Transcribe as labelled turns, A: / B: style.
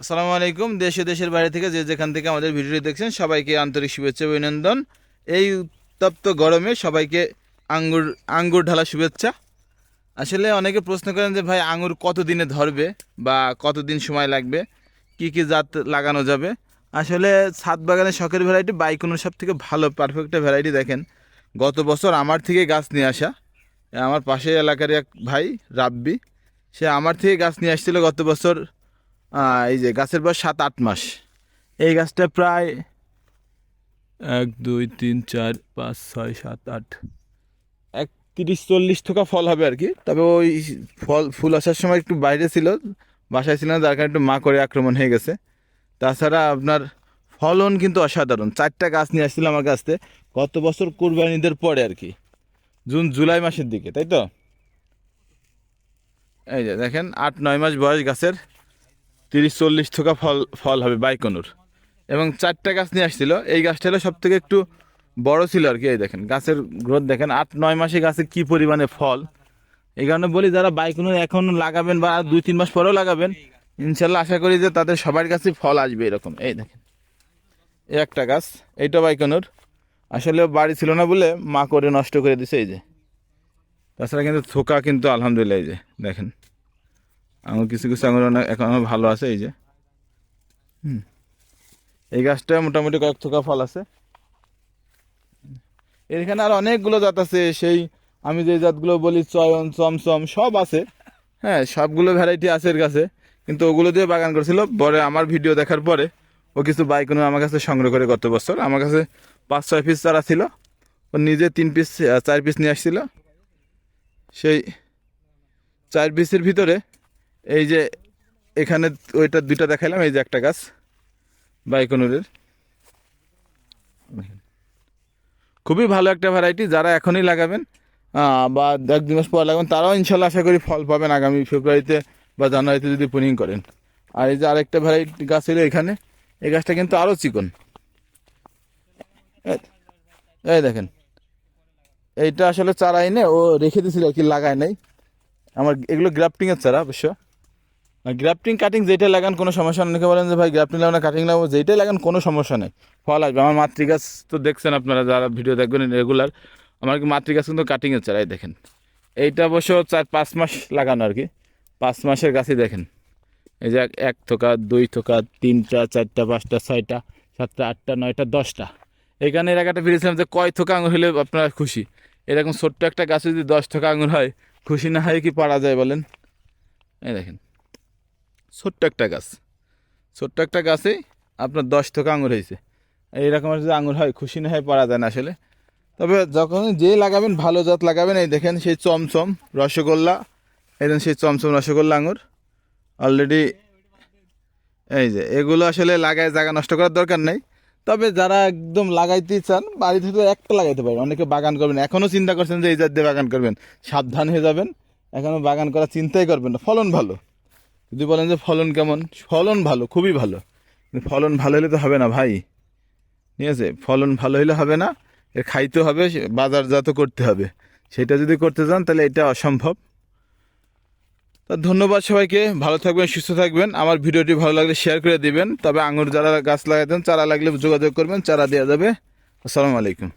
A: আসসালামু আলাইকুম, দেশ দেশের বাইরে থেকে যে যেখান থেকে আমাদের ভিডিওটি দেখছেন, সবাইকে আন্তরিক শুভেচ্ছা অভিনন্দন। এই উত্তপ্ত গরমে সবাইকে আঙ্গুর আঙ্গুর ঢালা শুভেচ্ছা। আসলে অনেকে প্রশ্ন করেন যে, ভাই আঙুর কত দিনে ধরবে বা কতদিন সময় লাগবে? কি কি জাত লাগানো যাবে? আসলে ছাদ বাগানের শখের ভ্যারাইটি বাইকোনোর সব থেকে ভালো পারফেক্ট ভ্যারাইটি দেখেন। গত বছর আমার থেকে গাছ নিয়ে আসা, আমার পাশের এলাকার এক ভাই, রাব্বি, সে আমার থেকে গাছ নিয়ে আসছিল গত বছর এই যে গাছের বয়স সাত, আট মাস। এই গাছটা প্রায় এক, দুই, তিন, চার, পাঁচ, ছয়, সাত, আট এক তিরিশ চল্লিশ থোকা ফল হবে আর কি। তবে ওই ফল, ফুল আসার সময় একটু বাইরে ছিল, বাসায় ছিল না, যার কারণে একটু মা করে আক্রমণ হয়ে গেছে। তাছাড়া আপনার ফলন কিন্তু অসাধারণ। চারটা গাছ নিয়ে আসছিল আমার কাছতে গত বছর কোরবানিদের পরে আর কি, জুন, জুলাই মাসের দিকে, তাই তো? এই যে দেখেন, আট, নয় মাস বয়স গাছের। তিরিশ চল্লিশ থোকা ফল ফল হবে বাইকনুর। এবং চারটা গাছ নিয়ে আসছিল। এই গাছটা হলো সব থেকে একটু বড় ছিল আর কি, এই দেখেন, গাছের গ্রোথ দেখেন। আট, নয় মাসে গাছে কি পরিমাণে ফল। এই কারণে বলি, যারা বাইকনুর এখন লাগাবেন বা দুই, তিন মাস পরেও লাগাবেন, ইনশাল্লাহ আশা করি যে তাদের সবার কাছে ফল আসবে এরকম। এই দেখেন, এই একটা গাছ এইটা বাইকনুর। আসলে বাড়ি ছিল না বলে মা করে নষ্ট করে দিছে, এই যে। তাছাড়া কিন্তু থোকা কিন্তু আলহামদুলিল্লাহ, এই যে, দেখেন। আঙুর কিছু কিছু আঙুর অনেক এখনও ভালো আছে এই যে। হুম। এই গাছটা মোটামুটি কয়েক থোকা ফল আছে। এখানে আর অনেকগুলো জাত আছে সেই আমি যে জাতগুলো বলি চয়ন চমচম সব আছে। হ্যাঁ সবগুলো ভ্যারাইটি আছে এর কাছে। কিন্তু ওগুলো দিয়ে বাগান করছিল। পরে আমার ভিডিও দেখার পরে ও কিছু বাইকনো আমার কাছে সংগ্রহ করে গত বছর। আমার কাছে পাঁচ ছয় পিস চারা ছিল। ও নিজে তিন পিস চার পিস নিয়ে আসছিল। সেই চার পিসের ভিতরে এই যে এখানে ওইটা দুইটা দেখাইলাম, এই যে একটা গাছ, বাইকনুরের। খুবই ভালো একটা ভ্যারাইটি যারা এখনই লাগাবেন বা এক দু মাস পর লাগাবেন, তারাও ইনশাল্লাহ আশা করি ফল পাবেন আগামী ফেব্রুয়ারিতে বা জানুয়ারিতে যদি পুনিং করেন। আর এই যে আরেকটা ভ্যারাইটি গাছ ছিল এখানে, এই গাছটা কিন্তু আরও চিকন। এই- এই দেখেন। এইটা আসলে চারা এনে ও রেখে দিয়েছিল আর কি, লাগায় নাই। আমার এগুলো গ্রাফটিংয়ের চারা, অবশ্য। গ্রাফটিং কাটিং যেটাই লাগান, কোনো সমস্যা অনেকে বলেন যে, ভাই গ্রাফটিং লাগানো কাটিং লাগাবো। যেটাই লাগান, কোনো সমস্যা নেই। ফল আসবে আমার মাতৃগাছ তো দেখছেন আপনারা, যারা ভিডিও দেখবেন রেগুলার আমার কি মাতৃগাছ কিন্তু কাটিংয়ের চারাই দেখেন। এইটা অবশ্য চার, পাঁচ মাস লাগানো আর কি। পাঁচ মাসের গাছই দেখেন। এই যে এক- থোকা, দুই থোকা, তিনটা, চারটা, পাঁচটা, ছয়টা, সাতটা, আটটা, নয়টা, দশটা। এখানে এর একটা ফিরেছিলাম যে, কয় থোকা আঙুর হলে আপনারা খুশি? এরকম ছোট্ট একটা গাছে যদি দশ থোকা আঙুর হয়, খুশি না হয় কি পারা যায় বলেন? এই দেখেন। ছোট্ট একটা গাছ। ছোট্ট একটা গাছে আপনার দশ থোকা আঙুর হয়েছে। এইরকম যদি আঙুর হয়, খুশি না হয় পারা যায় না আসলে। তবে যখন যে লাগাবেন, ভালো জাত লাগাবেন, এই দেখেন সেই চমচম রসগোল্লা, এই দেখেন সেই চমচম রসগোল্লা আঙুর। অলরেডি এই যে, এগুলো আসলে লাগায় জায়গা নষ্ট করার দরকার নেই। তবে যারা একদম লাগাইতে চান, বাড়িতে তো একটা লাগাইতে পারেন। অনেকে বাগান করবেন। এখনও চিন্তা করছেন যে এই জাত দিয়ে বাগান করবেন। সাবধান হয়ে যাবেন। এখনও বাগান করার চিন্তাই করবেন না। ফলন ভালো। যদি বলেন যে ফলন কেমন? ফলন ভালো, খুবই ভালো। ফলন ভালো হলে তো হবে না ভাই। ঠিক আছে? ফলন ভালো হলে হবে না, এর খাইতে হবে বাজারজাত করতে হবে। সেটা যদি করতে চান, তাহলে এটা অসম্ভব। তো ধন্যবাদ সবাইকে, ভালো থাকবেন, সুস্থ থাকবেন। আমার ভিডিওটি ভালো লাগলে শেয়ার করে দিবেন। তবে আঙুর যারা গাছ লাগাতেন, চারা লাগলে যোগাযোগ করবেন, চারা দেওয়া যাবে। আসসালামু আলাইকুম।